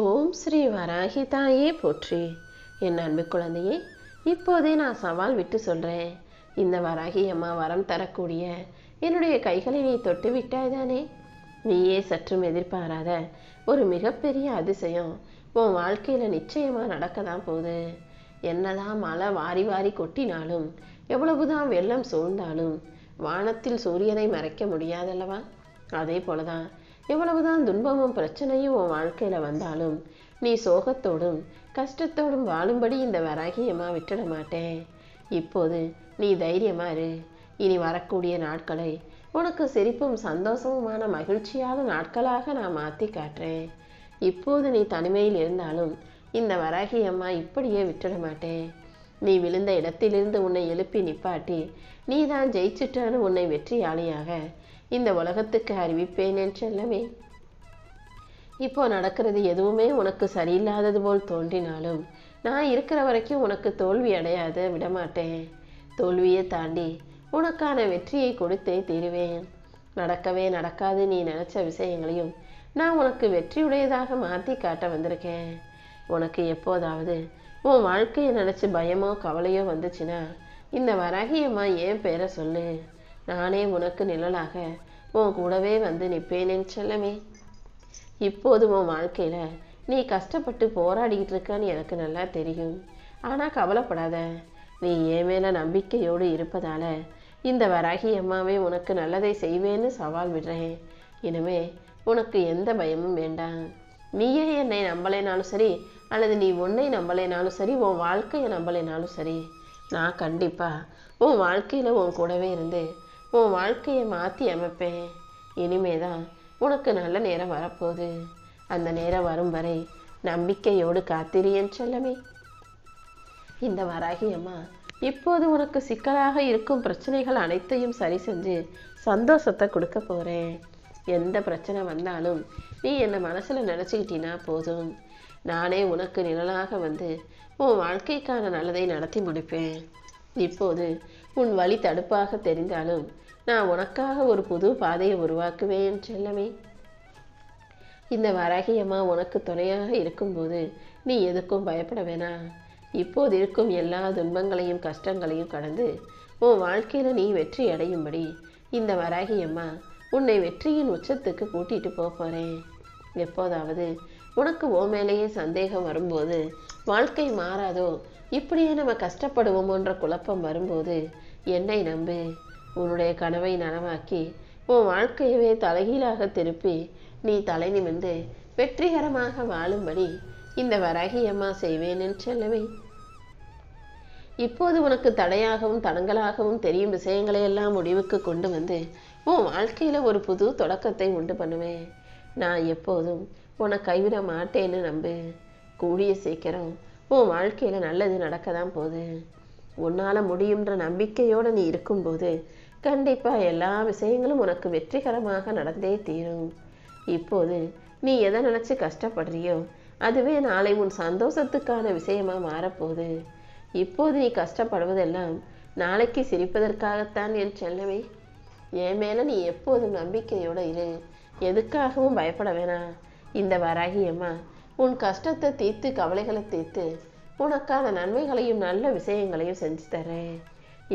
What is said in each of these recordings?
ஓம் ஸ்ரீ வராகி தாயே போற்றி. என் அன்பு குழந்தையே இப்போதே நான் சவால் விட்டு சொல்கிறேன் இந்த வராகி அம்மா வரம் தரக்கூடிய என்னுடைய கைகளை நீ தொட்டு விட்டாய் தானே நீயே சற்றும் எதிர்பாராத ஒரு மிகப்பெரிய அதிசயம் உன் வாழ்க்கையில் நிச்சயமாக நடக்க தான் போகுது. என்னதான் மழை வாரி வாரி கொட்டினாலும் எவ்வளவுதான் வெள்ளம் சூழ்ந்தாலும் வானத்தில் சூரியனை மறைக்க முடியாதல்லவா? அதே போலதான் எவ்வளவுதான் துன்பமும் பிரச்சனையும் உன் வாழ்க்கையில் வந்தாலும் நீ சோகத்தோடும் கஷ்டத்தோடும் வாழும்படி இந்த வராகியம்மா விட்டுட மாட்டேன். இப்போது நீ தைரியமா இரு. இனி வரக்கூடிய நாட்களை உனக்கு சிரிப்பும் சந்தோஷமுமான மகிழ்ச்சியான நாட்களாக நான் மாற்றி காட்டுறேன். இப்போது நீ தனிமையில் இருந்தாலும் இந்த வராகி அம்மா இப்படியே விட்டுட மாட்டேன். நீ விழுந்த இடத்திலிருந்து உன்னை எழுப்பி நிப்பாட்டி நீ தான் ஜெயிச்சிட்டான்னு உன்னை வெற்றியாளியாக இந்த உலகத்துக்கு அறிவிப்பேன் என் இப்போ நடக்கிறது எதுவுமே உனக்கு சரியில்லாதது போல் தோன்றினாலும் நான் இருக்கிற வரைக்கும் உனக்கு தோல்வி அடையாத விடமாட்டேன். தோல்வியை தாண்டி உனக்கான வெற்றியை கொடுத்தே தீருவேன். நடக்கவே நடக்காது நீ நினச்ச விஷயங்களையும் நான் உனக்கு வெற்றியுடையதாக மாற்றி காட்ட வந்திருக்கேன். உனக்கு எப்போதாவது உன் வாழ்க்கையை நினச்சி பயமோ கவலையோ வந்துச்சுன்னா இந்த வராகியம்மா ஏன் பேரை சொல்லு. நானே உனக்கு நிழலாக உன் கூடவே வந்து நிற்பேனேன் செல்லமே. இப்போது உன் வாழ்க்கையில் நீ கஷ்டப்பட்டு போராடிக்கிட்டு இருக்கான்னு எனக்கு நல்லா தெரியும். ஆனால் கவலைப்படாத நீ என் மேல நம்பிக்கையோடு இருப்பதால் இந்த வராகி அம்மாவே உனக்கு நல்லதை செய்வேன்னு சவால் விடுறேன். இனிமே உனக்கு எந்த பயமும் வேண்டாம். நீயே என்னை நம்பலைனாலும் சரி அல்லது நீ உன்னை நம்பலைனாலும் சரி உன் வாழ்க்கையை நம்பலைனாலும் சரி நான் கண்டிப்பாக உன் வாழ்க்கையில் உன் கூடவே இருந்து உன் வாழ்க்கையை மாற்றி அமைப்பேன். இனிமே தான் உனக்கு நல்ல நேரம் வரப்போகுது. அந்த நேரம் வரும் வரை நம்பிக்கையோடு காத்திரியன் செல்லமே. இந்த வராகி அம்மா இப்போது உனக்கு சிக்கலாக இருக்கும் பிரச்சனைகள் அனைத்தையும் சரி செஞ்சு சந்தோஷத்தை கொடுக்க போகிறேன் எந்த பிரச்சனை வந்தாலும் நீ என்னை மனசில் நினச்சிக்கிட்டீன்னா போதும். நானே உனக்கு நிழலாக வந்து உன் வாழ்க்கைக்கான நல்லதை நடத்தி முடிப்பேன். இப்போது உன் வழி தடுப்பாக தெரிந்தாலும் நான் உனக்காக ஒரு புது பாதையை உருவாக்குவேன் செல்லமே. இந்த வராகியம்மா உனக்கு துணையாக இருக்கும்போது நீ எதுக்கும் பயப்பட வேணாம் இப்போது இருக்கும் எல்லா துன்பங்களையும் கஷ்டங்களையும் கடந்து உன் வாழ்க்கையில் நீ வெற்றி அடையும்படி இந்த வராகியம்மா உன்னை வெற்றியின் உச்சத்துக்கு கூட்டிகிட்டு போக போறேன். எப்போதாவது உனக்கு ஓ மேலேயே சந்தேகம் வரும்போது வாழ்க்கை மாறாதோ? இப்படியே நம்ம கஷ்டப்படுவோமோன்ற குழப்பம் வரும்போது என்னை நம்பு. உன்னுடைய கனவை நனவாக்கி உன் வாழ்க்கையவே தலைகீழாக திருப்பி நீ தலை நிமிர்ந்து வெற்றிகரமாக வாழும்படி இந்த வராகி அம்மா செய்வேன் செல்லவே. இப்போது உனக்கு தடையாகவும் தடங்களாகவும் தெரியும் விஷயங்களை எல்லாம் முடிவுக்கு கொண்டு வந்து உன் வாழ்க்கையில ஒரு புது தொடக்கத்தை உண்டு பண்ணுவேன். நான் எப்போதும் உன்னை கைவிட மாட்டேன்னு நம்பு. கூடிய சீக்கிரம் உன் வாழ்க்கையில் நல்லது நடக்க தான் போகுது. உன்னால் முடியுன்ற நம்பிக்கையோடு நீ இருக்கும்போது கண்டிப்பாக எல்லா விஷயங்களும் உனக்கு வெற்றிகரமாக நடந்தே தீரும். இப்போது நீ எதை நினச்சி கஷ்டப்படுறியோ அதுவே நாளை உன் சந்தோஷத்துக்கான விஷயமா மாறப்போகுது. இப்போது நீ கஷ்டப்படுவதெல்லாம் நாளைக்கு சிரிப்பதற்காகத்தான் என் செல்லவே என் மேல நீ எப்போதும் நம்பிக்கையோடு இரு. எதுக்காகவும் பயப்பட வேணாம். இந்த வராகியம்மா உன் கஷ்டத்தை தீர்த்து கவலைகளை தீர்த்து உனக்கான நன்மைகளையும் நல்ல விஷயங்களையும் செஞ்சு தரேன்.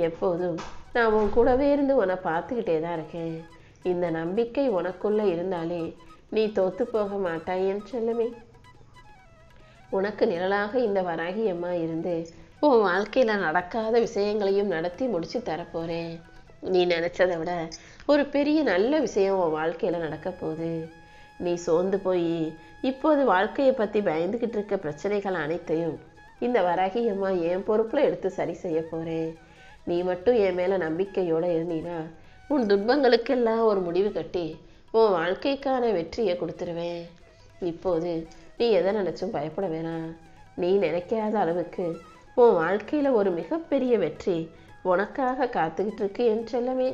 எப்போதும் நான் உன் கூடவே இருந்து உன்னை பார்த்துக்கிட்டே தான் இருக்கேன். இந்த நம்பிக்கை உனக்குள்ளே இருந்தாலே நீ தோத்து போக மாட்டாய் என் செல்லமே. உனக்கு நிழலாக இந்த வராகியம்மா இருந்து உன் வாழ்க்கையில் நடக்காத விஷயங்களையும் நடத்தி முடிச்சு தரப்போகிறேன் நீ நினச்சதை விட ஒரு பெரிய நல்ல விஷயம் உன் வாழ்க்கையில் நடக்க போகுது. நீ சோர்ந்து போய். இப்போது வாழ்க்கையை பற்றி பயந்துக்கிட்டு இருக்க பிரச்சனைகள் அனைத்தையும் இந்த வராகி அம்மா என் பொறுப்பில் எடுத்து சரி செய்ய போகிறேன் நீ மட்டும் என் மேலே நம்பிக்கையோடு இருந்தீனா உன் துன்பங்களுக்கெல்லாம் ஒரு முடிவு கட்டி உன் வாழ்க்கைக்கான வெற்றியை கொடுத்துருவேன். இப்போது நீ எதை நினச்சும் பயப்பட வேணாம். நீ நினைக்காத அளவுக்கு உன் வாழ்க்கையில் ஒரு மிகப்பெரிய வெற்றி உனக்காக காத்துக்கிட்டு இருக்கு என் செல்லமே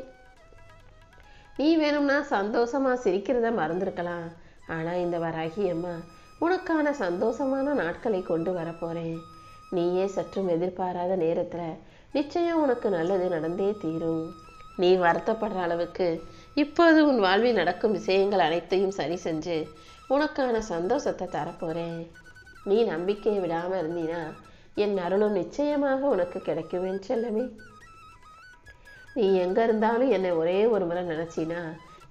நீ வேணும்னா சந்தோஷமா சிரிக்கிறத மறந்துருக்கலாம். ஆனால் இந்த வராகி அம்மா உனக்கான சந்தோஷமான நாட்களை கொண்டு வரப்போகிறேன் நீயே சற்றும் எதிர்பாராத நேரத்தில் நிச்சயம் உனக்கு நல்லது நடந்தே தீரும். நீ வருத்தப்படுற அளவுக்கு இப்போது உன் வாழ்வில் நடக்கும் விஷயங்கள் அனைத்தையும் சரி செஞ்சு உனக்கான சந்தோஷத்தை தரப்போகிறேன் நீ நம்பிக்கையை விடாம இருந்தீனா என் அருளும் நிச்சயமாக உனக்கு கிடைக்குவேன் செல்லமே. நீ எங்கே இருந்தாலும் என்னை ஒரே ஒரு முறை நினச்சினா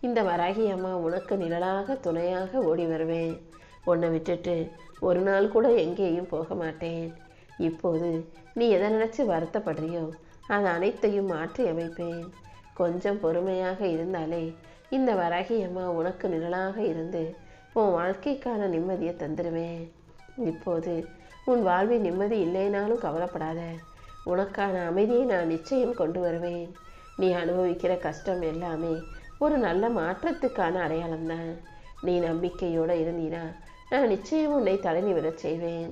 இந்த வராகி அம்மா உனக்கு நிழலாக துணையாக ஓடி வருவேன். உன்னை விட்டுட்டு ஒரு நாள் கூட எங்கேயும் போக மாட்டேன். இப்போது நீ எதை நினச்சி வருத்தப்படுறியோ அது அனைத்தையும் மாற்றி அமைப்பேன். கொஞ்சம் பொறுமையாக இருந்தாலே இந்த வராகி அம்மா உனக்கு நிழலாக இருந்து உன் வாழ்க்கைக்கான நிம்மதியை தந்துடுவேன் இப்போது உன் வாழ்வில் நிம்மதி இல்லைனாலும் கவலைப்படாத. உனக்கான அமைதியை நான் நிச்சயம் கொண்டு வருவேன். நீ அனுபவிக்கிற கஷ்டம் எல்லாமே ஒரு நல்ல மாற்றத்துக்கான அடையாளம் தான். நீ நம்பிக்கையோடு இருந்தீனா நான் நிச்சயம் உன்னை தலை நிமிரச் செய்வேன்.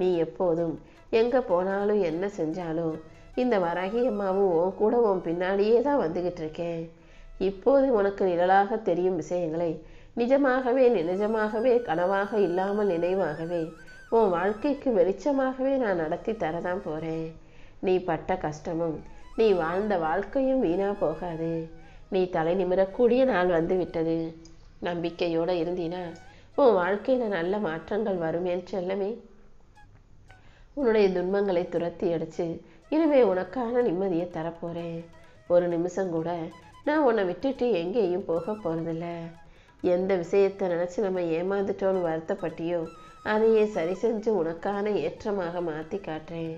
நீ எப்போதும் எங்கே போனாலும் என்ன செஞ்சாலும் இந்த வராகி அம்மாவும் உன் கூட உன் பின்னாடியே தான் வந்துக்கிட்டு இருக்கேன். இப்போது உனக்கு நிழலாக தெரியும் விஷயங்களை நிஜமாகவே நிஜமாகவே கனவாக இல்லாமல் நினைவாகவே உன் வாழ்க்கைக்கு வெளிச்சமாகவே நான் நடத்தி தரதான் போகிறேன் நீ பட்ட கஷ்டமும் நீ வாழ்ந்த வாழ்க்கையும் வீணா போகாது. நீ தலை நிமிரக்கூடிய நாள் வந்து விட்டது நம்பிக்கையோடு இருந்தீனா உன் வாழ்க்கையில் நல்ல மாற்றங்கள் வருமேன் செல்லமே. உன்னுடைய துன்பங்களை துரத்தி அடிச்சு இனிமே உனக்கான நிம்மதியை தரப்போகிறேன் ஒரு நிமிஷம் கூட நான் உன்னை விட்டுட்டு எங்கேயும் போக போகிறதில்ல எந்த விஷயத்தை நினச்சி நம்ம ஏமாந்துட்டோன்னு வருத்தப்பட்டியோ அதையே சரி செஞ்சு உனக்கான ஏற்றமாக மாற்றி காட்டுறேன்.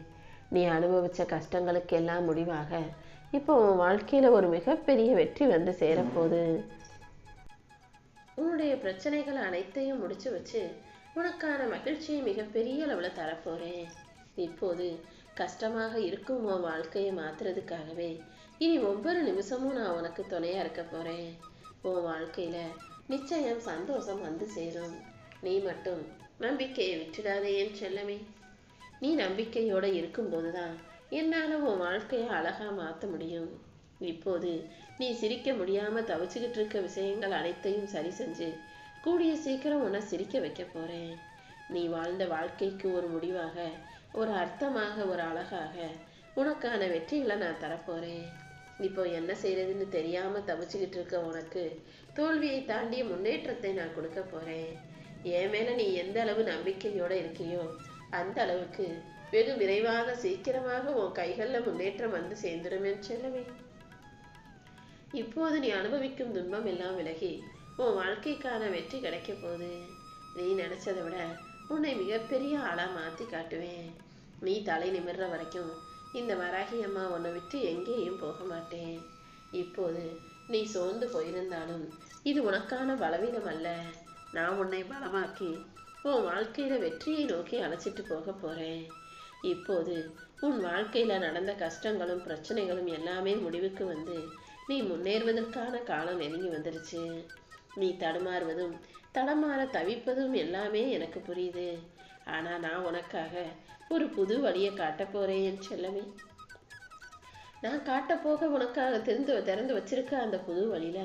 நீ அனுபவித்த கஷ்டங்களுக்கு எல்லாம் முடிவாக. இப்போ உன் வாழ்க்கையில் ஒரு மிகப்பெரிய வெற்றி வந்து சேரப்போகுது. உன்னுடைய பிரச்சனைகள் அனைத்தையும் முடிச்சு வச்சு உனக்கான மகிழ்ச்சியை மிகப்பெரிய அளவில் தரப்போகிறேன் இப்போது கஷ்டமாக இருக்கும் உன் வாழ்க்கையை மாற்றுறதுக்காகவே இனி ஒவ்வொரு நிமிஷமும் நான் உனக்கு துணையாக இருக்க போகிறேன் உன் வாழ்க்கையில் நிச்சயம் சந்தோஷம் வந்து சேரும். நீ மட்டும் நம்பிக்கையை விட்டுடாதே என் செல்லமே. நீ நம்பிக்கையோடு இருக்கும்போது தான் என்னால் உன் வாழ்க்கையை அழகாக மாற்ற முடியும். இப்போது நீ சிரிக்க முடியாமல் தவிச்சுக்கிட்டு இருக்க விஷயங்கள் அனைத்தையும் சரி செஞ்சு கூடிய சீக்கிரம் உன்னை சிரிக்க வைக்க போகிறேன் நீ வாழ்ந்த வாழ்க்கைக்கு ஒரு முடிவாக ஒரு அர்த்தமாக ஒரு அழகாக உனக்கான வெற்றிகளை நான் தரப்போகிறேன் இப்போ என்ன செய்யறதுன்னு தெரியாமல் தவிச்சுக்கிட்டு இருக்க உனக்கு தோல்வியை தாண்டிய முன்னேற்றத்தை நான் கொடுக்க போகிறேன் என் மேலே நீ எந்த அளவு நம்பிக்கையோடு இருக்கியோ அந்த அளவுக்கு வெகு விரைவாக சீக்கிரமாக உன் கைகளில் முன்னேற்றம் வந்து சேர்ந்துடுமே செல்லவே. இப்போது நீ அனுபவிக்கும் துன்பம் எல்லாம் விலகி உன் வாழ்க்கைக்கான வெற்றி கிடைக்க போகுது. நீ நினைச்சதை விட உன்னை மிகப்பெரிய ஆளா மாத்தி காட்டுவேன். நீ தலை நிமிர்ற வரைக்கும் இந்த வராகி அம்மா உன்னை விட்டு எங்கேயும் போக மாட்டேன். இப்போது நீ சோர்ந்து போயிருந்தாலும் இது உனக்கான பலவீனம் அல்ல. நான் உன்னை பலமாக்கி உன் வாழ்க்கையில வெற்றியை நோக்கி அழைச்சிட்டு போக போறேன். இப்போது உன் வாழ்க்கையில நடந்த கஷ்டங்களும் பிரச்சனைகளும் எல்லாமே முடிவுக்கு வந்து நீ முன்னேறுவதற்கான காலம் நெருங்கி வந்துருச்சு. நீ தடுமாறுவதும் தடமாற தவிப்பதும் எல்லாமே எனக்கு புரியுது. ஆனா நான் உனக்காக ஒரு புது வழியை காட்டப் போறேன் என் செல்லமே. நான் காட்டப்போக உனக்காக திறந்து திறந்து வச்சிருக்க அந்த புது வழியில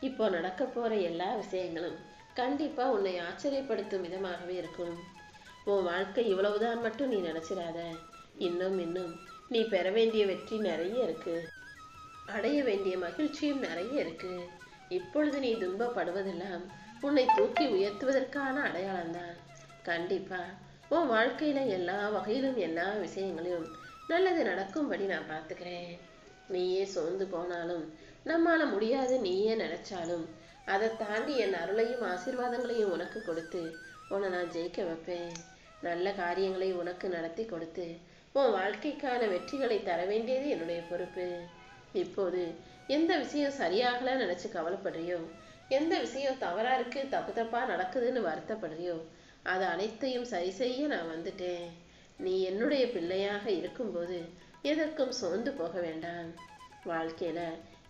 இப்போ நடக்க போற எல்லா விஷயங்களும் கண்டிப்பா உன்னை ஆச்சரியப்படுத்தும் விதமாகவே இருக்கும். உன் வாழ்க்கை இவ்வளவுதான் மட்டும் நீ நினைச்சிடாத. இன்னும் இன்னும். நீ பெற வேண்டிய வெற்றி நிறைய இருக்கு. அடைய வேண்டிய மகிழ்ச்சியும் நிறைய இருக்கு. இப்பொழுது நீ துன்பப்படுவதெல்லாம் உன்னை தூக்கி உயர்த்துவதற்கான அடையாளம்தான். கண்டிப்பா உன் வாழ்க்கையில எல்லா வகையிலும் எல்லா விஷயங்களையும் நல்லது நடக்கும்படி நான் பார்த்துக்கிறேன். நீயே சோர்ந்து போனாலும் நம்மால முடியாது நீயே நினைச்சாலும் அதை தாண்டி என் அருளையும் ஆசீர்வாதங்களையும் உனக்கு கொடுத்து உன்னை நான் ஜெயிக்க வைப்பேன். நல்ல காரியங்களை உனக்கு நடத்தி கொடுத்து உன் வாழ்க்கைக்கான வெற்றிகளை தர வேண்டியது என்னுடைய பொறுப்பு. இப்போது எந்த விஷயம் சரியாகல நினைச்சு கவலைப்படுறியோ எந்த விஷயம் தவறா இருக்கு தப்பு தப்பா நடக்குதுன்னு வருத்தப்படுறியோ அது அனைத்தையும் சரி செய்ய நான் வந்துட்டேன். நீ என்னுடைய பிள்ளையாக இருக்கும்போது எதற்கும் சோர்ந்து போக வேண்டாம். வாழ்க்கையில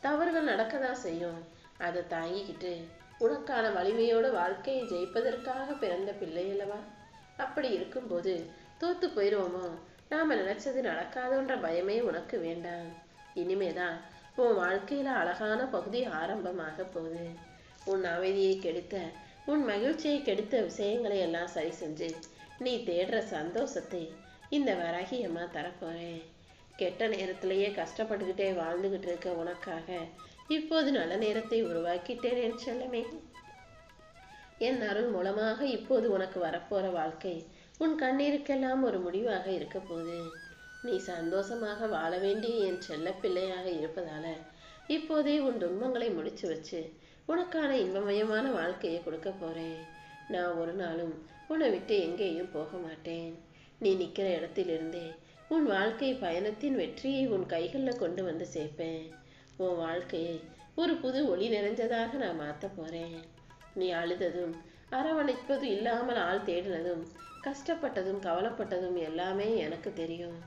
தவறுகள் நடக்கதான் செய்யும். அதை தாங்கிக்கிட்டு உனக்கான வலிமையோட வாழ்க்கையை ஜெயிப்பதற்காக பிறந்த பிள்ளை அல்லவா அப்படி இருக்கும்போது தோத்து போயிடுவோமோ நாம நினைச்சது நடக்காதுன்ற பயமே உனக்கு வேண்டாம். இனிமேதான் உன் வாழ்க்கையில அழகான பகுதி ஆரம்பமாக போகுது. உன் அமைதியை கெடுத்த உன் மகிழ்ச்சியை கெடுத்த விஷயங்களை எல்லாம் சரி செஞ்சு நீ தேடுற சந்தோஷத்தை இந்த வரகியம்மா தரப்போறேன். கெட்ட நேரத்திலேயே கஷ்டப்பட்டுக்கிட்டே வாழ்ந்துகிட்டு இருக்க உனக்காக இப்போது நல்ல நேரத்தை உருவாக்கிட்டேன் என் செல்லமே. என் அருள் மூலமாக இப்போது உனக்கு வரப்போற வாழ்க்கை உன் கண்ணீருக்கெல்லாம் ஒரு முடிவாக இருக்க போகுது. நீ சந்தோஷமாக வாழ வேண்டிய என் செல்ல பிள்ளையாக இருப்பதால இப்போதே உன் துன்பங்களை முடிச்சு வச்சு உனக்கான இன்பமயமான வாழ்க்கையை கொடுக்க போறேன். நான் ஒரு நாளும் உன்னை விட்டு எங்கேயும் போக மாட்டேன். நீ நிற்கிற இடத்திலிருந்தே உன் வாழ்க்கை பயணத்தின் வெற்றியை உன் கைகளில் கொண்டு வந்து சேர்ப்பேன். உன் வாழ்க்கையை ஒரு புது ஒளி நிறைஞ்சதாக நான் மாற்ற போறேன். நீ அழுததும் அரவணைப்பதும் இல்லாமல் ஆள் தேடினதும் கஷ்டப்பட்டதும் கவலைப்பட்டதும் எல்லாமே எனக்கு தெரியும்.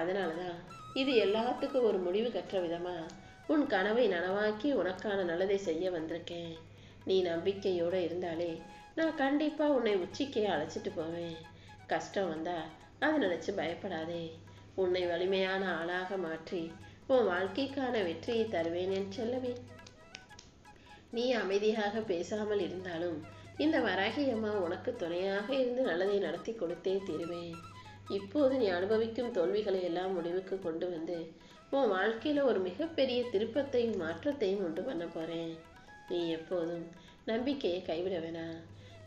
அதனால தான் இது எல்லாத்துக்கும் ஒரு முடிவு கற்ற விதமா உன் கனவை நனவாக்கி உனக்கான நல்லதை செய்ய வந்திருக்கேன். நீ நம்பிக்கையோடு இருந்தாலே நான் கண்டிப்பாக உன்னை உச்சிக்கே அழைச்சிட்டு போவேன். கஷ்டம் வந்தா அதை நினச்சி பயப்படாதே. உன்னை வலிமையான ஆளாக மாற்றி உன் வாழ்க்கைக்கான வெற்றியை தருவேன் என் சொல்லவே நீ அமைதியாக பேசாமல் இருந்தாலும் இந்த வராகி அம்மா உனக்கு துணையாக இருந்து நல்லதை நடத்தி கொடுத்தே தீருவேன். இப்போது நீ அனுபவிக்கும் தோல்விகளை எல்லாம் முடிவுக்கு கொண்டு வந்து உன் வாழ்க்கையில ஒரு மிகப்பெரிய திருப்பத்தையும் மாற்றத்தையும் உண்டு பண்ண போறேன். நீ எப்போதும் நம்பிக்கையை கைவிட வேணாம்.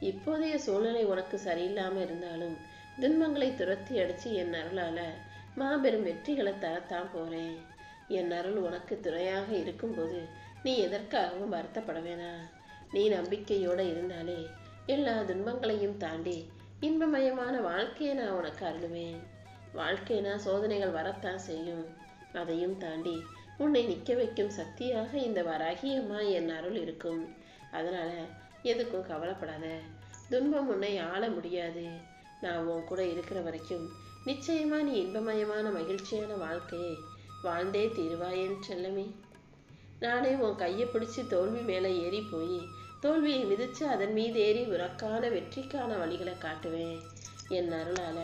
இப்போதைய சூழ்நிலை உனக்கு சரியில்லாம இருந்தாலும் துன்பங்களை துரத்தி அடிச்சு என் அருளால மாபெரும் வெற்றிகளை தரத்தான் போறேன். என் அருள் உனக்கு துணையாக இருக்கும்போது நீ எதற்காகவும் வருத்தப்பட வேணாம் நீ நம்பிக்கையோட இருந்தாலே எல்லா துன்பங்களையும் தாண்டி இன்பமயமான வாழ்க்கையை நான் உனக்கு அருளுவேன். வாழ்க்கைனா சோதனைகள் வரத்தான் செய்யும். அதையும் தாண்டி உன்னை நிற்க வைக்கும் சக்தியாக இந்த வராகியம்மா என் அருள் இருக்கும். அதனால் எதுக்கும் கவலைப்படாத. துன்பம் உன்னை ஆள முடியாது. நான் உன் கூட இருக்கிற வரைக்கும் நிச்சயமா நீ இன்பமயமான மகிழ்ச்சியான வாழ்க்கையை வாழ்ந்தே தீருவாயேன் செல்லமே. நானே உன் கையை பிடிச்சி தோல்வி மேலே ஏறி போய் தோல்வியை மிதிச்சு அதன் மீது ஏறி உனக்கான வெற்றிக்கான வழிகளை காட்டுவேன். என் அருளால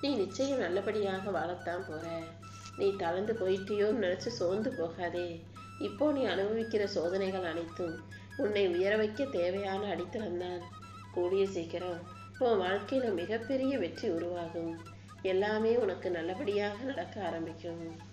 நீ நிச்சயம் நல்லபடியாக வாழத்தான் போற. நீ தளர்ந்து போயிட்டியோன்னு நினச்சி சோர்ந்து போகாதே. இப்போ நீ அனுபவிக்கிற சோதனைகள் அனைத்தும் உன்னை உயர வைக்க தேவையான அடித்தளம்தான். கூடிய சீக்கிரம் உன் வாழ்க்கையில மிகப்பெரிய வெற்றி உருவாகும். எல்லாமே உனக்கு நல்லபடியாக நடக்க ஆரம்பிக்கும்.